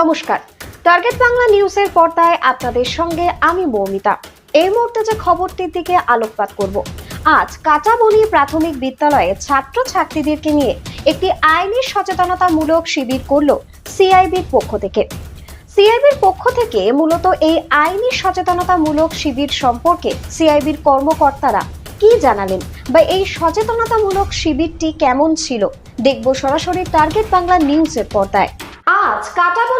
নমস্কার। টার্গেট বাংলা নিউজের পর্দায় আপনাদের সঙ্গে আমি মৌমিতা এই মুহূর্তে যে খবরটির দিকে আলোকপাত করব। আজ কাঁচাবনি প্রাথমিক বিদ্যালয়ে ছাত্র ছাত্রীদেরকে নিয়ে একটি আইনি সচেতনতামূলক শিবির করল সিআইবির পক্ষ থেকে। সিআইবির পক্ষ থেকে মূলত এই আইনি সচেতনতামূলক শিবির সম্পর্কে সিআইবির কর্মকর্তারা কি জানালেন বা এই সচেতনতামূলক শিবিরটি কেমন ছিল, দেখব সরাসরি টার্গেট বাংলা নিউজের পর্দায়। আজ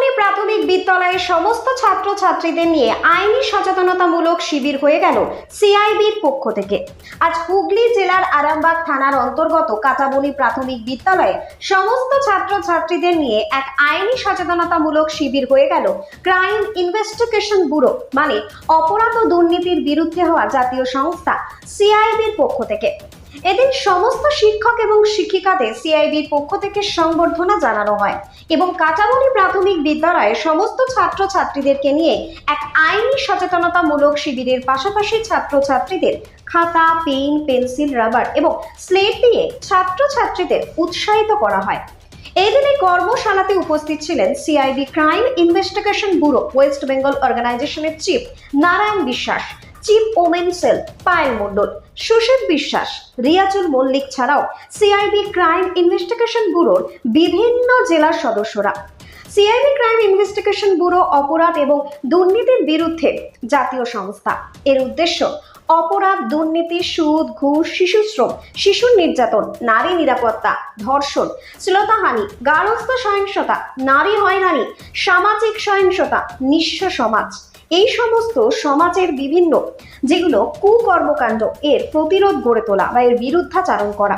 কাটাবনি প্রাথমিক বিদ্যালয়ের সমস্ত ছাত্র ছাত্রীদের নিয়ে আইনি সচেতনতামূলক শিবির হয়ে গেল সিআইবির পক্ষ থেকে। আজ হুগলি জেলার আরামবাগ থানার অন্তর্গত কাটাবনি প্রাথমিক বিদ্যালয়ে সমস্ত ছাত্র ছাত্রীদের নিয়ে এক আইনি সচেতনতামূলক শিবির হয়ে গেল ক্রাইম ইনভেস্টিগেশন ব্যুরো মানে অপরাধ ও দুর্নীতির বিরুদ্ধে হওয়া জাতীয় সংস্থা সিআইবির পক্ষ থেকে। এদিন সমস্ত শিক্ষক এবং শিক্ষিকাদের সিআইবির পক্ষ থেকে সংবর্ধনা জানানো হয় এবং কাটাবনি প্রাথমিক বিদ্যালয়ে সমস্ত ছাত্র ছাত্রীদেরকে নিয়ে এক আইনি সচেতনতামূলক শিবিরের পাশাপাশি ছাত্র ছাত্রীদের খাতা, পেন, পেন্সিল, রাবার এবং স্লেট দিয়ে ছাত্র ছাত্রীদের উৎসাহিত করা হয়। এই দিনে কর্মশালাতে উপস্থিত ছিলেন CIB crime investigation bureau, West Bengal অর্গানাইজেশনের chief Narayan Biswas chief women cell Payel Mondal, Sushil Biswas, Riyajul Mallick ছাড়াও সিআইবি ক্রাইম ইনভেস্টিগেশন ব্যুরোর বিভিন্ন জেলার সদস্যরা। সিআইবি ক্রাইম ইনভেস্টিগেশন ব্যুরো অপরাধ এবং দুর্নীতির বিরুদ্ধে জাতীয় সংস্থা। এর উদ্দেশ্য, অপরাধ, দুর্নীতি, সুদ, ঘুষ শিশু শ্রম শিশুর নির্যাতন, নারী নিরাপত্তা, ধর্ষণ, শ্লীলতাহানি গার্হস্থ সহিংসতা, নারী হয়রানি, সামাজিক সহিংসতা, নিঃস্ব সমাজ। এই সমস্ত সমাজের বিভিন্ন যেগুলো কুকর্মকাণ্ড, এর প্রতিরোধ গড়ে তোলা বা এর বিরুদ্ধাচারণ করা।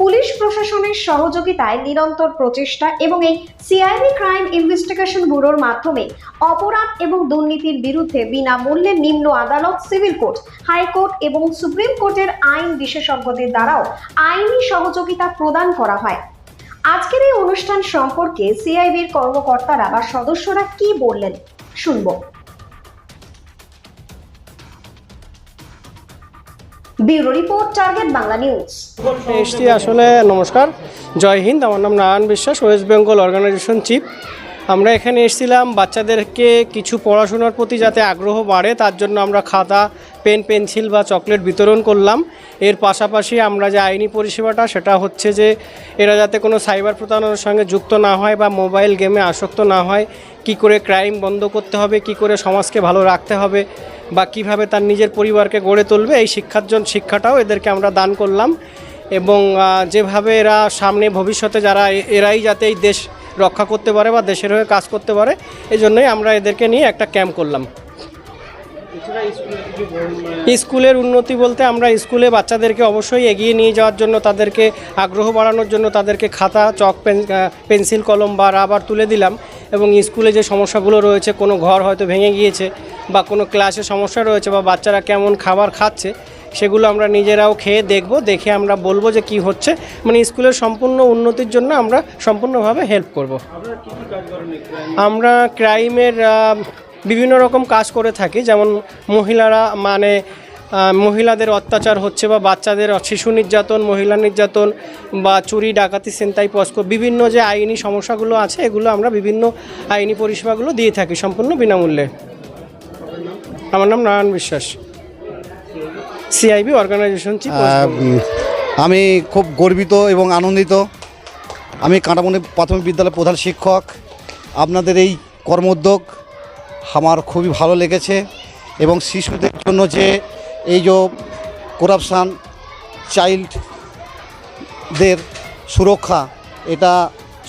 পুলিশ প্রশাসনের সহযোগিতায় নিরন্তর প্রচেষ্টা এবং এই সিআইবি ক্রাইম ইনভেস্টিগেশন ব্যুরোর মাধ্যমে অপরাধ এবং দুর্নীতির বিরুদ্ধে বিনামূল্যে নিম্ন আদালত, সিভিল কোর্ট, হাইকোর্ট এবং সুপ্রিম কোর্টের আইন বিশেষজ্ঞদের দ্বারাও আইনি সহযোগিতা প্রদান করা হয়। আজকের এই অনুষ্ঠান সম্পর্কে সিআইবির কর্মকর্তারা বা সদস্যরা কি বললেন? শুনব। Bureau report, target Bangla news. এসছি আসলে নমস্কার। জয় হিন্দ, আমার নাম নারায়ণ বিশ্বাস, ওয়েস্ট বেঙ্গল অর্গানাইজেশন চিফ। আমরা এখানে এসেছিলাম বাচ্চাদেরকে কিছু পড়াশোনার প্রতি যাতে আগ্রহ বাড়ে, তার জন্য আমরা খাতা, পেন, পেন্সিল বা চকলেট বিতরণ করলাম। এর পাশাপাশি আমরা যে আইনি পরিষেবাটা, সেটা হচ্ছে যে এরা যাতে কোনো সাইবার প্রতারণার সঙ্গে যুক্ত না হয় বা মোবাইল গেমে আসক্ত না হয়, কি করে ক্রাইম বন্ধ করতে হবে, কি করে সমাজকে ভালো রাখতে হবে বা কীভাবে তার নিজের পরিবারকে গড়ে তুলবে, এই শিক্ষার জন্য শিক্ষাটাও এদেরকে আমরা দান করলাম। এবং যেভাবে এরা সামনে ভবিষ্যতে যারা এরাই যাতে এই দেশ রক্ষা করতে পারে বা দেশের হয়ে কাজ করতে পারে, এই জন্যই আমরা এদেরকে নিয়ে একটা ক্যাম্প করলাম। স্কুলের উন্নতি বলতে আমরা স্কুলে বাচ্চাদেরকে অবশ্যই এগিয়ে নিয়ে যাওয়ার জন্য, তাদেরকে আগ্রহ বাড়ানোর জন্য তাদেরকে খাতা, চক, পেন পেন্সিল, কলম বা রাবার তুলে দিলাম। এবং স্কুলে যে সমস্যাগুলো রয়েছে, কোনো ঘর হয়তো ভেঙে গিয়েছে বা কোনো ক্লাসে সমস্যা রয়েছে বা বাচ্চারা কেমন খাবার খাচ্ছে, সেগুলো আমরা নিজেরাও খেয়ে দেখব, দেখে আমরা বলব যে কি হচ্ছে। মানে স্কুলের সম্পূর্ণ উন্নতির জন্য আমরা সম্পূর্ণভাবে হেল্প করব। আমরা ক্রাইমের বিভিন্ন রকম কাজ করে থাকি, যেমন মহিলারা মানে মহিলাদের অত্যাচার হচ্ছে বা বাচ্চাদের শিশু নির্যাতন, মহিলা নির্যাতন বা চুরি, ডাকাতি ছিনতাই পস্ক, বিভিন্ন যে আইনি সমস্যাগুলো আছে, এগুলো আমরা বিভিন্ন আইনি পরিষেবাগুলো দিয়ে থাকি সম্পূর্ণ বিনামূল্যে। আমার নাম নারায়ণ বিশ্বাস। সিআইবি অর্গানাইজেশন আমি খুব গর্বিত এবং আনন্দিত। আমি কাঁটামণি প্রাথমিক বিদ্যালয়ের প্রধান শিক্ষক। আপনাদের এই কর্মোদ্যোগ আমার খুবই ভালো লেগেছে এবং শিশুদের জন্য যে এই যে করাপশান চাইল্ডদের সুরক্ষা, এটা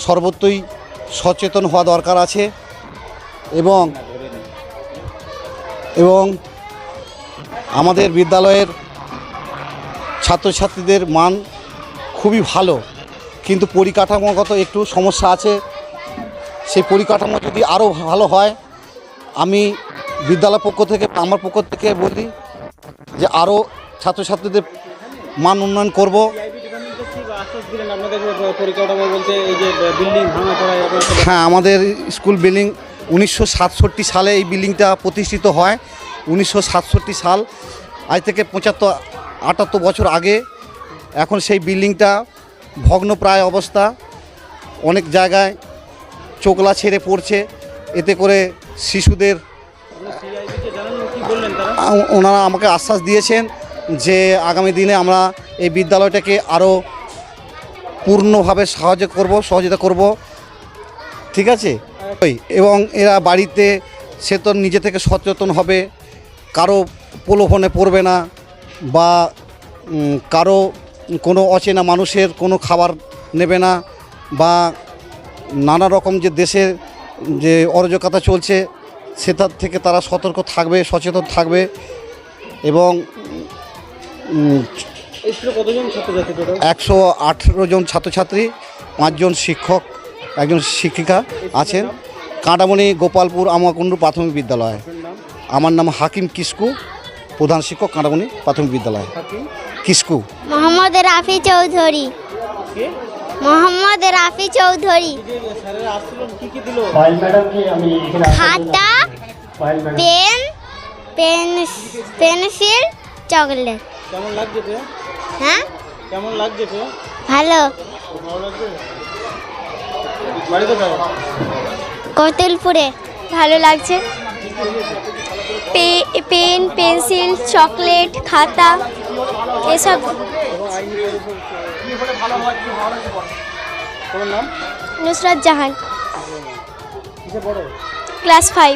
সর্বত্রই সচেতন হওয়া দরকার আছে এবং এবং আমাদের বিদ্যালয়ের ছাত্রছাত্রীদের মান খুবই ভালো কিন্তু পরিকাঠামোগত একটু সমস্যা আছে। সেই পরিকাঠামো যদি আরও ভালো হয় আমি বিদ্যালয় পক্ষ থেকে আমার পক্ষ থেকে বলি যে আরও ছাত্রছাত্রীদের মান উন্নয়ন করব। পরিকাঠামো বলতে বিল্ডিং হ্যাঁ আমাদের স্কুল বিল্ডিং উনিশশো সাতষট্টি সালে এই বিল্ডিংটা প্রতিষ্ঠিত হয়। উনিশশো সাতষট্টি সাল, আজ থেকে পঁচাত্তর, আটাত্তর বছর আগে এখন সেই বিল্ডিংটা ভগ্নপ্রায় অবস্থা। অনেক জায়গায় চোকলা ছেড়ে পড়ছে। এতে করে শিশুদের, ওনারা আমাকে আশ্বাস দিয়েছেন যে আগামী দিনে আমরা এই বিদ্যালয়টাকে আরও পূর্ণভাবে সাহায্য করব, সহযোগিতা করব। ঠিক আছে? এবং এরা বাড়িতে সে তো নিজে থেকে সচেতন হবে কারও প্রলোভনে পড়বে না বা কারও কোনো অচেনা মানুষের কোনো খাবার নেবে না বা নানা রকম যে দেশের যে অরাজকতা চলছে সেটার থেকে তারা সতর্ক থাকবে সচেতন থাকবে এবং একশো আঠেরো জন ছাত্রছাত্রী পাঁচজন শিক্ষক একজন শিক্ষিকা আছেন। কাঁটামণি গোপালপুর আমাকুণ্ডু প্রাথমিক বিদ্যালয়। আমার নাম হাকিম কিস্কু প্রধান শিক্ষক কাঁটামণি প্রাথমিক বিদ্যালয়। কিস্কু। মোহাম্মদ রাফি চৌধুরী। মোহাম্মদ রাফি চৌধুরী। খাতা পেন পেন পেন্সিল চকলেট। কেমন লাগছে হ্যাঁ? কেমন লাগছে ভালো। ভালো লাগছে? বাড়ি কোথায় কতুলপুরে ভালো লাগছে? পেন পেন্সিল চকলেট খাতা এসব। নুসরাত জাহান। Class five.